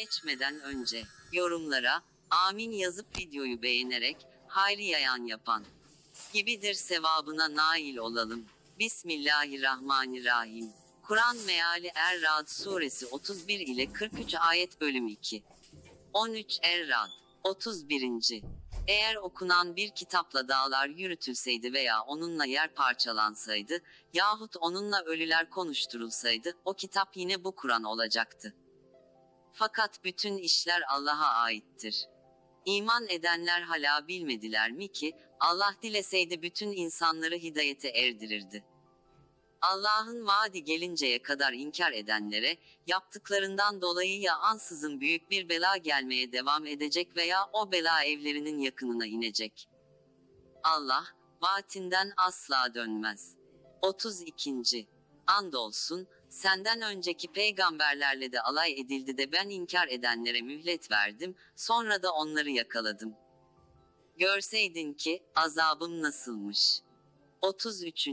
geçmeden önce yorumlara amin yazıp videoyu beğenerek hayri yayan yapan gibidir sevabına nail olalım. Bismillahirrahmanirrahim. Kur'an meali Er-Ra'd suresi 31 ile 43 ayet bölüm 2. 13 Er-Ra'd 31. Eğer okunan bir kitapla dağlar yürütülseydi veya onunla yer parçalansaydı, yahut onunla ölüler konuşturulsaydı, o kitap yine bu Kur'an olacaktı. Fakat bütün işler Allah'a aittir. İman edenler hala bilmediler mi ki, Allah dileseydi bütün insanları hidayete erdirirdi. Allah'ın vaadi gelinceye kadar inkar edenlere, yaptıklarından dolayı ya ansızın büyük bir bela gelmeye devam edecek veya o bela evlerinin yakınına inecek. Allah, vaatinden asla dönmez. 32. Andolsun, senden önceki peygamberlerle de alay edildi de ben inkar edenlere mühlet verdim, sonra da onları yakaladım. Görseydin ki, azabım nasılmış. 33.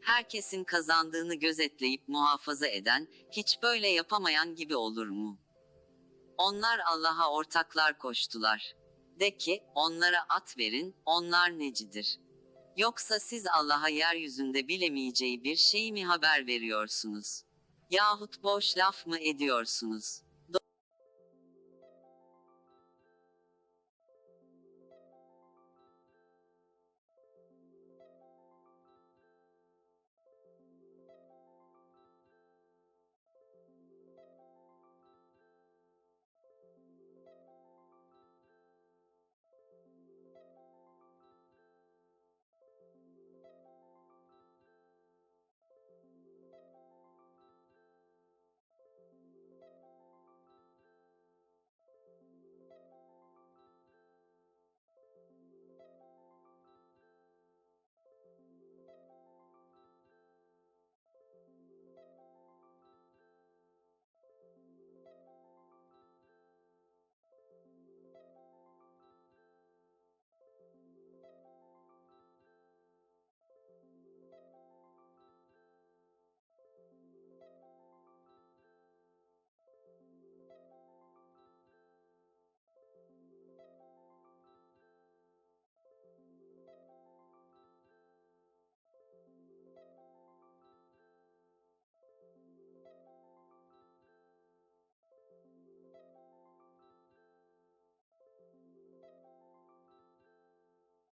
Herkesin kazandığını gözetleyip muhafaza eden, hiç böyle yapamayan gibi olur mu? Onlar Allah'a ortaklar koştular. De ki, onlara at verin, onlar necidir? Yoksa siz Allah'a yeryüzünde bilemeyeceği bir şeyi mi haber veriyorsunuz? Yahut boş laf mı ediyorsunuz?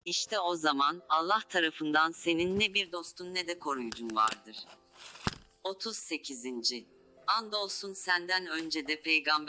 İşte o zaman Allah tarafından senin ne bir dostun ne de koruyucun vardır. 38. Andolsun senden önce de peygamber